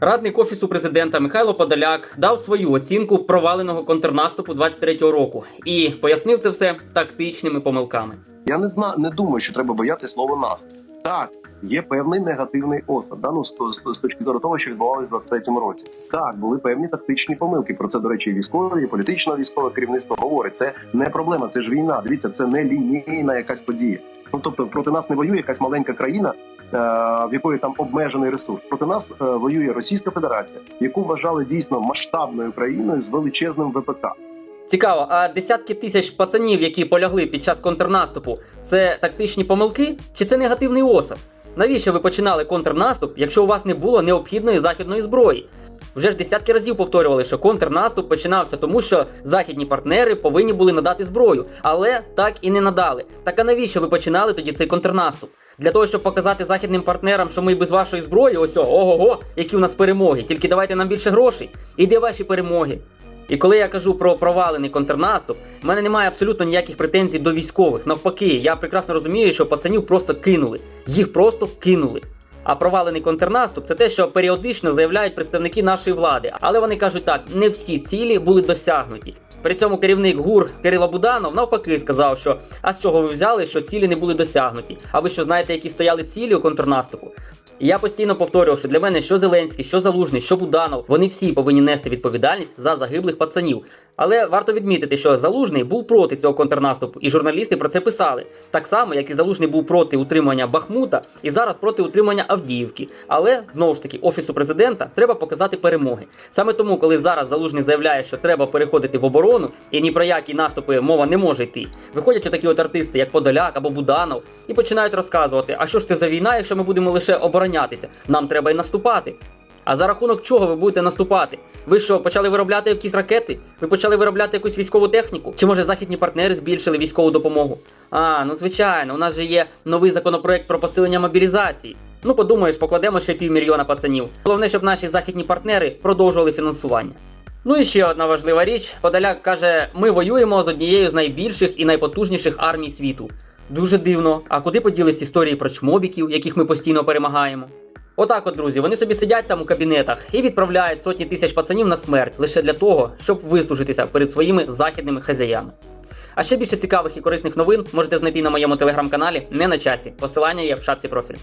Радник офісу президента Михайло Подоляк дав свою оцінку проваленого контрнаступу 23-го року і пояснив це все тактичними помилками. Я не зна не думаю, що треба бояти слово наступ. Так, є певний негативний осад, да? ну, з, з, з точки зору того, що відбувалося в 23-му році. Так, були певні тактичні помилки. Про це, до речі, і військове, і політичне військове керівництво говорить. Це не проблема, це ж війна. Дивіться, це не лінійна якась подія. Ну тобто проти нас не воює якась маленька країна, в якої там обмежений ресурс. Проти нас е, воює Російська Федерація, яку вважали дійсно масштабною країною з величезним ВПК. Цікаво, а десятки тисяч пацанів, які полягли під час контрнаступу, це тактичні помилки чи це негативний осад? Навіщо ви починали контрнаступ, якщо у вас не було необхідної західної зброї? Вже ж десятки разів повторювали, що контрнаступ починався тому, що західні партнери повинні були надати зброю, але так і не надали. Так а навіщо ви починали тоді цей контрнаступ? Для того, щоб показати західним партнерам, що ми без вашої зброї, ось ого-го, які у нас перемоги. Тільки давайте нам більше грошей. І де ваші перемоги? І коли я кажу про провалений контрнаступ, в мене немає абсолютно ніяких претензій до військових. Навпаки, я прекрасно розумію, що пацанів просто кинули. Їх просто кинули. А провалений контрнаступ це те, що періодично заявляють представники нашої влади. Але вони кажуть так: не всі цілі були досягнуті. При цьому керівник ГУР Кирило Буданов навпаки сказав, що а з чого ви взяли, що цілі не були досягнуті? А ви що знаєте, які стояли цілі у контрнаступу? І я постійно повторював, що для мене що Зеленський, що Залужний, що Буданов, вони всі повинні нести відповідальність за загиблих пацанів. Але варто відмітити, що Залужний був проти цього контрнаступу, і журналісти про це писали. Так само, як і Залужний був проти утримання Бахмута, і зараз проти утримання Авдіївки. Але знову ж таки, офісу президента треба показати перемоги. Саме тому, коли зараз Залужний заявляє, що треба переходити в оборону, і ні про які наступи мова не може йти. Виходять отакі от артисти, як Подоляк або Буданов, і починають розказувати: а що ж це за війна, якщо ми будемо лише оборонятися? Нам треба й наступати. А за рахунок чого ви будете наступати? Ви що, почали виробляти якісь ракети? Ви почали виробляти якусь військову техніку? Чи може західні партнери збільшили військову допомогу? А, ну звичайно, у нас же є новий законопроект про посилення мобілізації. Ну подумаєш, покладемо ще півмільйона пацанів. Головне, щоб наші західні партнери продовжували фінансування. Ну і ще одна важлива річ. Подоляк каже: ми воюємо з однією з найбільших і найпотужніших армій світу. Дуже дивно. А куди поділись історії про чмобіків, яких ми постійно перемагаємо? Отак, от, друзі, вони собі сидять там у кабінетах і відправляють сотні тисяч пацанів на смерть лише для того, щоб вислужитися перед своїми західними хазяями. А ще більше цікавих і корисних новин можете знайти на моєму телеграм-каналі не на часі. Посилання є в шапці профілю.